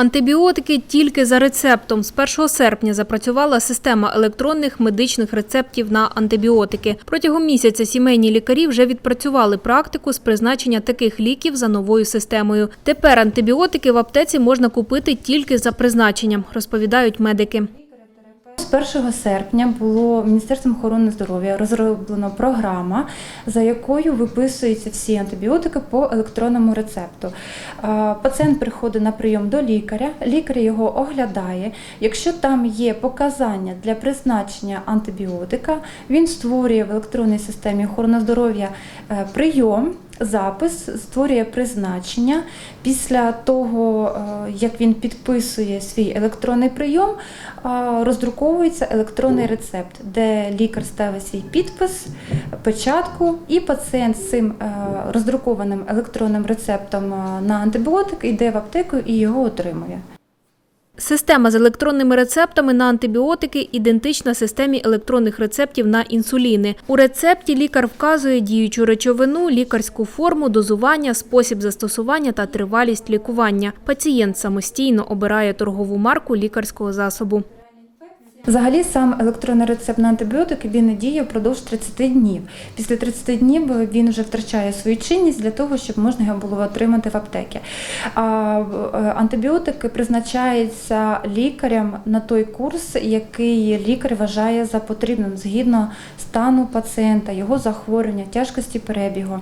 Антибіотики тільки за рецептом. З 1 серпня запрацювала система електронних медичних рецептів на антибіотики. Протягом місяця сімейні лікарі вже відпрацювали практику з призначення таких ліків за новою системою. Тепер антибіотики в аптеці можна купити тільки за призначенням, розповідають медики. З 1 серпня було Міністерством охорони здоров'я розроблено програма, за якою виписуються всі антибіотики по електронному рецепту. Пацієнт приходить на прийом до лікаря, лікар його оглядає. Якщо там є показання для призначення антибіотика, він створює в електронній системі охорони здоров'я е, прийом. Запис створює призначення. Після того, е, як він підписує свій електронний прийом, е, роздруковується електронний рецепт, де лікар ставить свій підпис, печатку, і пацієнт з цим е, роздрукованим електронним рецептом на антибіотик йде в аптеку і його отримує. Система з електронними рецептами на антибіотики ідентична системі електронних рецептів на інсуліни. У рецепті лікар вказує діючу речовину, лікарську форму, дозування, спосіб застосування та тривалість лікування. Пацієнт самостійно обирає торгову марку лікарського засобу. Взагалі сам електронний рецепт на антибіотики він діє впродовж 30 днів. Після 30 днів він вже втрачає свою чинність для того, щоб можна його було отримати в аптекі. А е, антибіотики призначаються лікарям на той курс, який лікар вважає за потрібним згідно стану пацієнта, його захворювання, тяжкості перебігу.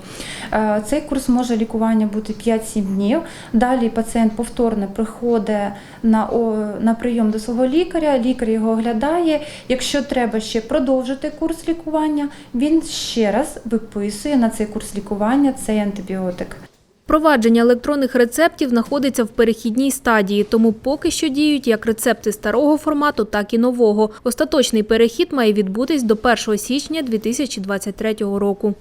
Е, Цей курс може лікування бути 5-7 днів. Далі пацієнт повторно приходить на, на прийом до свого лікаря, лікар його оглядає. Якщо треба ще продовжити курс лікування, він ще раз виписує на цей курс лікування цей антибіотик. Впровадження електронних рецептів знаходиться в перехідній стадії, тому поки що діють як рецепти старого формату, так і нового. Остаточний перехід має відбутись до 1 січня 2023 року.